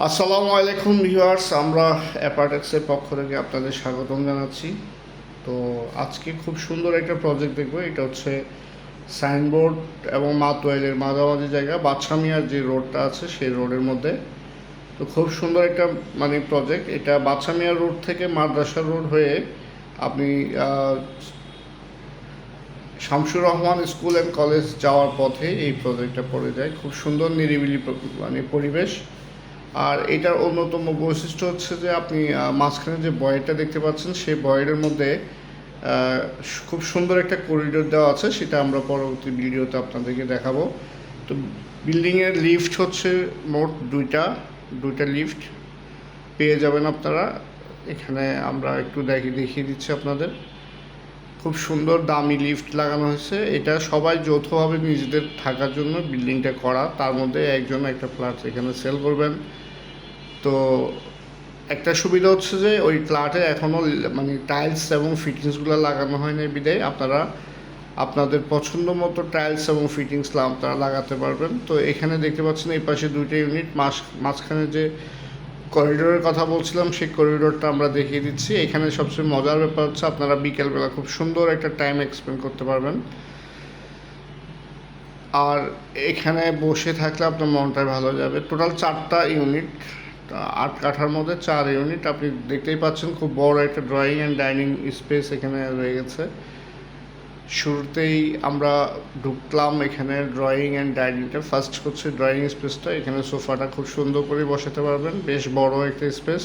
আসসালামু আলাইকুম ভিউয়ার্স, আমরা অ্যাপার্টেক্সের পক্ষ থেকে আপনাদের স্বাগতম জানাচ্ছি। তো আজকে খুব সুন্দর একটা প্রজেক্ট দেখব, এটা হচ্ছে সাইনবোর্ড এবং মাতোয়াইলের মাঝামাঝি জায়গা বাদশামিয়ার যে রোডটা আছে সেই রোডের মধ্যে। তো খুব সুন্দর একটা মানে প্রজেক্ট এটা বাদশামিয়ার রোড থেকে মাদ্রাসা রোড হয়ে আপনি Shamsur Rahman school and college যাওয়ার পথে এই প্রজেক্টটা পড়ে যায়। খুব সুন্দর নিরিবিলি মানে পরিবেশ। আর এটার অন্যতম বৈশিষ্ট্য হচ্ছে যে আপনি মাঝখানে যে বয়েরটা দেখতে পাচ্ছেন, সেই বয়ের মধ্যে খুব সুন্দর একটা করিডোর দেওয়া আছে, সেটা আমরা পরবর্তী ভিডিওতে আপনাদেরকে দেখাবো। তো বিল্ডিংয়ের লিফট হচ্ছে মোট দুইটা দুইটা লিফট পেয়ে যাবেন আপনারা। এখানে আমরা একটু দেখি, দেখিয়ে দিচ্ছি আপনাদের। খুব সুন্দর দামি লিফট লাগানো হয়েছে। এটা সবাই যৌথভাবে নিজেদের থাকার জন্য বিল্ডিংটা করা। তার মধ্যে একজন একটা ফ্ল্যাট এখানে সেল করবেন। তো একটা সুবিধা হচ্ছে যে ওই ফ্ল্যাটে এখনও মানে টাইলস এবং ফিটিংসগুলো লাগানো হয়নি বিদায়। আপনারা আপনাদের পছন্দ মতো টাইলস এবং ফিটিংস আপনারা লাগাতে পারবেন। তো এখানে দেখতে পাচ্ছেন এই পাশে দুইটা ইউনিট মাঝ মাঝখানে যে করিডোরের কথা বলছিলাম, সেই করিডোরটা আমরা দেখিয়ে দিচ্ছি। এখানে সবচেয়ে মজার ব্যাপার হচ্ছে আপনারা বিকেলবেলা খুব সুন্দর একটা টাইম এক্সপেন্ড করতে পারবেন। আর এখানে বসে থাকলে আপনার মনটা ভালো যাবে। টোটাল চারটা ইউনিট আট কাঠার মধ্যে চার ইউনিট আপনি দেখতেই পাচ্ছেন খুব বড় একটা ড্রয়িং অ্যান্ড ডাইনিং স্পেস এখানে রয়ে গেছে। শুরুতেই আমরা ঢুকলাম এখানে ড্রয়িং অ্যান্ড ডাইনিংটা ফার্স্ট হচ্ছে ড্রয়িং স্পেসটা এখানে সোফাটা খুব সুন্দর করে বসাতে পারবেন। বেশ বড় একটা স্পেস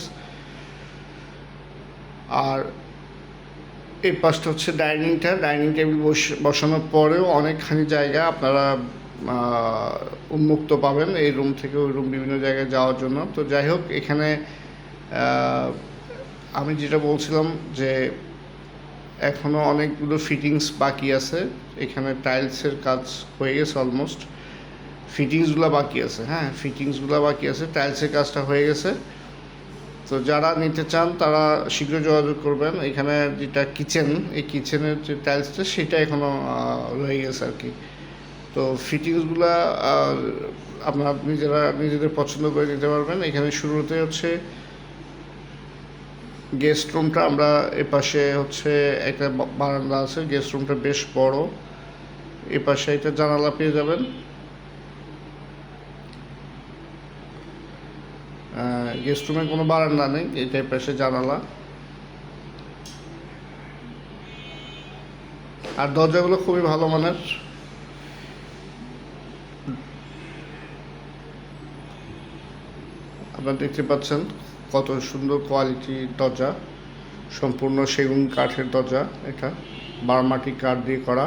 আর এই পাশটা হচ্ছে ডাইনিংটা ডাইনিং টেবিল বসানোর পরেও অনেকখানি জায়গা আপনারা উন্মুক্ত পাবেন এই রুম থেকে ওই রুম বিভিন্ন জায়গায় যাওয়ার জন্য। তো যাই হোক, এখানে আমি যেটা বলছিলাম যে এখনও অনেকগুলো ফিটিংস বাকি আছে। এখানে টাইলসের কাজ হয়ে গেছে অলমোস্ট ফিটিংসগুলো বাকি আছে হ্যাঁ ফিটিংসগুলো বাকি আছে টাইলসের কাজটা হয়ে গেছে। তো যারা নিতে চান, তারা শীঘ্র যোগাযোগ করবেন। এখানে যেটা কিচেন এই কিচেনের যে টাইলসটা সেটা এখনও রয়ে গেছে আর কি। তো ফিটিংসগুলো আপনারা নিজেরা, নিজেদের পছন্দ করে নিতে পারবেন। এখানে শুরুতে হচ্ছে গেস্ট রুমটা আমরা এপাশে হচ্ছে একটা বারান্দা আছে গেস্ট রুমটা বেশ বড়। এপাশে একটা জানালা পেয়ে যাবেন। গেস্ট রুমে কোনো বারান্দা নেই এটা পাশে জানালা। আর দরজাগুলো খুবই ভালো মানের। আপনারা দেখতে পাচ্ছেন। কত সুন্দর কোয়ালিটির দরজা, সম্পূর্ণ সেগুন কাঠের দরজা এটা, বারমাটি কাঠ দিয়ে করা।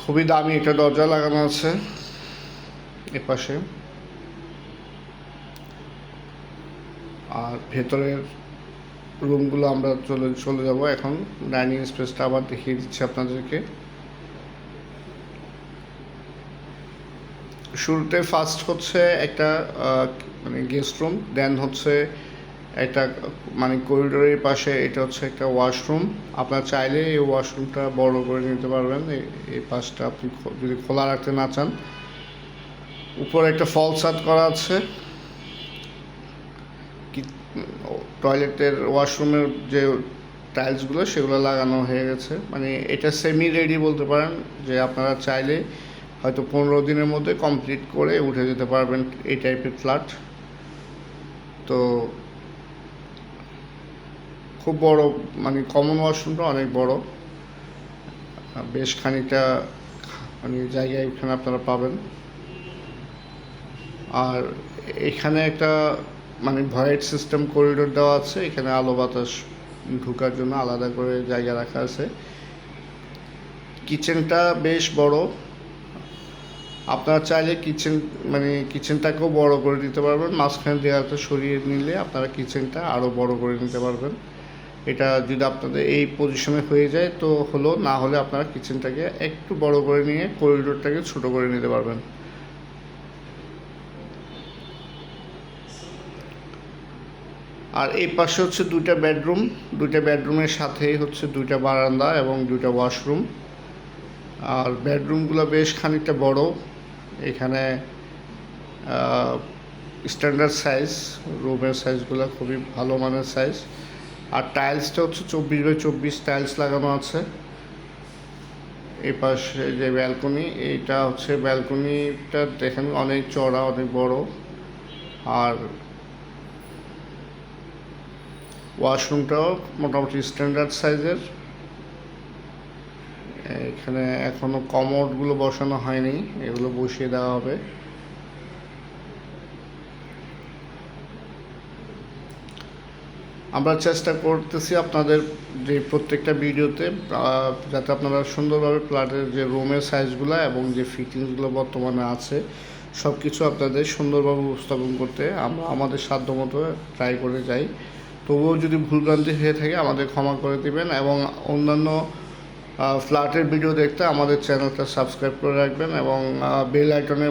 খুবই দামি একটা দরজা লাগানো আছে এপাশে। আর ভেতরের রুমগুলো আমরা চলে চলে যাব। এখন ডাইনিং স্পেসটা আবার দেখিয়ে দিচ্ছি আপনাদেরকে। শুরুতে ফার্স্ট হচ্ছে একটা মানে গেস্ট রুম দেন হচ্ছে একটা মানে করিডোরের পাশে এটা হচ্ছে একটা ওয়াশরুম আপনার চাইলে এই ওয়াশরুমটা বড় করে নিতে পারবেন। এই পাশটা আপনি যদি খোলা রাখতে না চান। উপরে একটা ফল ছাদ করা আছে। টয়লেটের ওয়াশরুমের যে টাইলসগুলো সেগুলো লাগানো হয়ে গেছে। মানে এটা সেমি রেডি বলতে পারেন, যে আপনারা চাইলে হয়তো পনেরো দিনের মধ্যে কমপ্লিট করে উঠে যেতে পারবেন এই টাইপের ফ্ল্যাট তো খুব বড় মানে কমন ওয়াশরুমটা অনেক বড়। বেশ খানিকটা মানে জায়গায় এখানে আপনারা পাবেন। আর এখানে একটা মানে ভয়েড সিস্টেম করিডোর দেওয়া আছে, এখানে আলো বাতাস ঢোকার জন্য আলাদা করে জায়গা রাখা আছে। কিচেনটা বেশ বড়। আপনারা চাইলে কিচেন মানে কিচেনটাকেও বড় করে দিতে পারবেন। মাঝখানে দেওয়ালটা সরিয়ে নিলে আপনারা কিচেনটা আরও বড় করে নিতে পারবেন। এটা যদি আপনাদের এই পজিশনে হয়ে যায়, তো হলো, না হলে আপনারা কিচেনটাকে একটু বড় করে নিয়ে করিডোরটাকে ছোট করে নিতে পারবেন। আর এই পাশে হচ্ছে দুইটা বেডরুম দুইটা বেডরুমের সাথেই হচ্ছে দুইটা বারান্দা এবং দুইটা ওয়াশরুম আর বেডরুমগুলো বেশ খানিকটা বড়। এখানে স্ট্যান্ডার্ড সাইজ রুমের সাইজগুলো খুবই ভালো মানের সাইজ আর টাইলসটা হচ্ছে চব্বিশ বাই চব্বিশ টাইলস লাগানো আছে। এই পাশে যে ব্যালকনি এইটা হচ্ছে ব্যালকনিটা দেখেন অনেক চড়া অনেক বড়। আর ওয়াশরুমটাও মোটামুটি স্ট্যান্ডার্ড সাইজের এখানে এখনও কমোডগুলো বসানো হয়নি, এগুলো বসিয়ে দেওয়া হবে। আমরা চেষ্টা করতেছি আপনাদের যে প্রত্যেকটা ভিডিওতে যাতে আপনারা সুন্দরভাবে প্লাটের যে রুমের সাইজগুলো এবং যে ফিটিংসগুলো বর্তমানে আছে সব কিছু আপনাদের সুন্দরভাবে উপস্থাপন করতে আমরা আমাদের সাধ্যমতো ট্রাই করে যাই। তবুও যদি ভুলভ্রান্তি হয়ে থাকে আমাদের ক্ষমা করে দিবেন এবং অন্যান্য ফ্ল্যাটের ভিডিও দেখতে আমাদের চ্যানেলটা সাবস্ক্রাইব করে রাখবেন এবং বেল আইকনে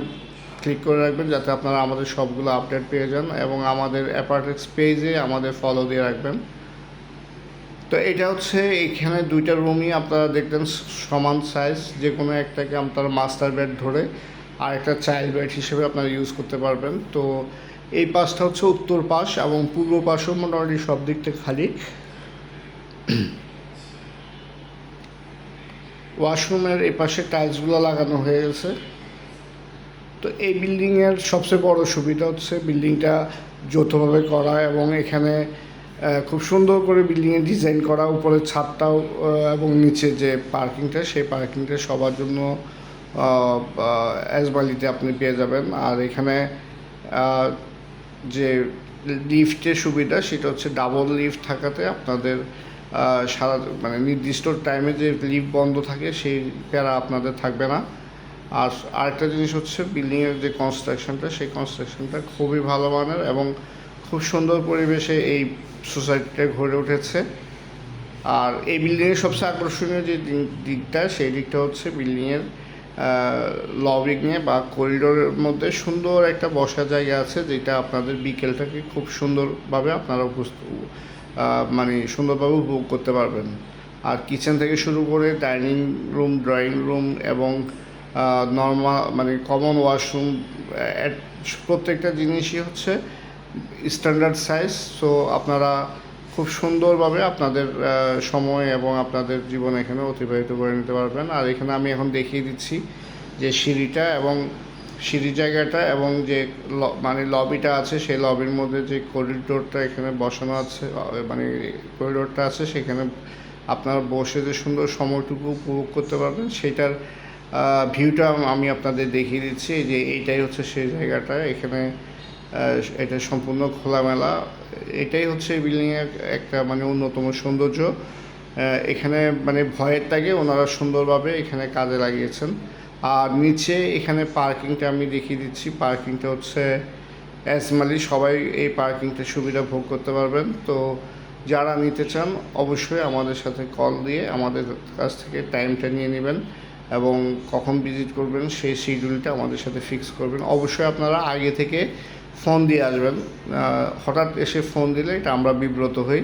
ক্লিক করে রাখবেন যাতে আপনারা আমাদের সবগুলো আপডেট পেয়ে যান এবং আমাদের অ্যাপার্টেক্স পেজে আমাদের ফলো দিয়ে রাখবেন। তো এটা হচ্ছে এখানে দুইটা রুমই আপনারা দেখবেন সমান সাইজ যে কোনো একটাকে আপনারা মাস্টার বেড ধরে আর একটা চাইল্ড বেড হিসেবে আপনারা ইউজ করতে পারবেন। তো এই পাশটা হচ্ছে উত্তর পাশ এবং পূর্ব পাশও মোটামুটি সব দিক থেকে খালি। ওয়াশরুমের এই পাশে টাইলসগুলো লাগানো হয়ে গেছে। তো এই বিল্ডিংয়ের সবচেয়ে বড় সুবিধা হচ্ছে বিল্ডিংটা যৌথভাবে করা এবং এখানে খুব সুন্দর করে বিল্ডিংয়ের ডিজাইন করা। উপরে ছাদটাও এবং নিচে যে পার্কিংটা, সেই পার্কিংটা সবার জন্য অ্যাজবালিতে আপনি পেয়ে যাবেন। আর এখানে যে লিফটের সুবিধা, সেটা হচ্ছে ডাবল লিফট থাকাতে আপনাদের সারা মানে নির্দিষ্ট টাইমে যে লিফট বন্ধ থাকে, সেই প্যারা আপনাদের থাকবে না। আর আরেকটা জিনিস হচ্ছে বিল্ডিংয়ের যে কনস্ট্রাকশনটা সেই কনস্ট্রাকশনটা খুবই ভালো মানের এবং খুব সুন্দর পরিবেশে এই সোসাইটিটা গড়ে উঠেছে। আর এই বিল্ডিংয়ের সবচেয়ে আকর্ষণীয় যে দিক- দিকটা, সেই দিকটা হচ্ছে বিল্ডিংয়ের লবিংয়ে বা করিডোরের মধ্যে সুন্দর একটা বসার জায়গা আছে, যেটা আপনাদের বিকেলটাকে খুব সুন্দরভাবে আপনারা মানে সুন্দরভাবে উপভোগ করতে পারবেন। আর কিচেন থেকে শুরু করে ডাইনিং রুম ড্রয়িং রুম এবং নর্মাল মানে কমন ওয়াশরুম প্রত্যেকটা জিনিসই হচ্ছে স্ট্যান্ডার্ড সাইজ সো আপনারা খুব সুন্দরভাবে আপনাদের সময় এবং আপনাদের জীবন এখানে অতিবাহিত করে নিতে পারবেন। আর এখানে আমি এখন দেখিয়ে দিচ্ছি যে সিঁড়িটা এবং সিঁড়ি জায়গাটা এবং যে মানে লবিটা আছে, সেই লবির মধ্যে যে করিডোরটা এখানে বসানো আছে মানে করিডোরটা আছে, সেখানে আপনারা বসে যে সুন্দর সময়টুকু উপভোগ করতে পারবেন, সেটার ভিউটা আমি আপনাদের দেখিয়ে দিচ্ছি যে এইটাই হচ্ছে সেই জায়গাটা, এখানে এটা সম্পূর্ণ খোলামেলা, এটাই হচ্ছে বিল্ডিংয়ের একটা মানে অন্যতম সৌন্দর্য। এখানে মানে ভয়ের তাগে ওনারা সুন্দরভাবে এখানে কাজে লাগিয়েছেন। আর নিচে এখানে পার্কিংটা আমি দেখিয়ে দিচ্ছি। পার্কিংটা হচ্ছে অ্যাজমালি সবাই এই পার্কিংটা সুবিধা ভোগ করতে পারবেন। তো যারা নিতে চান, অবশ্যই আমাদের সাথে কল দিয়ে আমাদের কাছ থেকে টাইমটা নিয়ে নেবেন এবং কখন ভিজিট করবেন, সেই শিডিউলটা আমাদের সাথে ফিক্স করবেন। অবশ্যই আপনারা আগে থেকে ফোন দিয়ে আসবেন। হঠাৎ এসে ফোন দিলে এটা আমরা বিব্রত হই।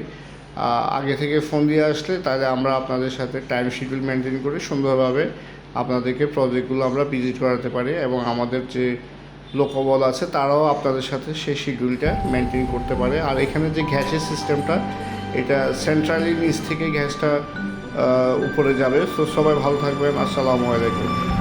আগে থেকে ফোন দিয়ে আসলে তাহলে আমরা আপনাদের সাথে টাইম শিডিউল মেনটেন করে সুন্দরভাবে আপনাদেরকে প্রজেক্টগুলো আমরা ভিজিট করাতে পারি এবং আমাদের যে লোকবল আছে তারাও আপনাদের সাথে সেই শিডিউলটা মেনটেন করতে পারে। আর এখানে যে গ্যাসের সিস্টেমটা এটা সেন্ট্রালি নিচ থেকে গ্যাসটা উপরে যাবে। তো সবাই ভালো থাকবেন। আসসালামু আলাইকুম।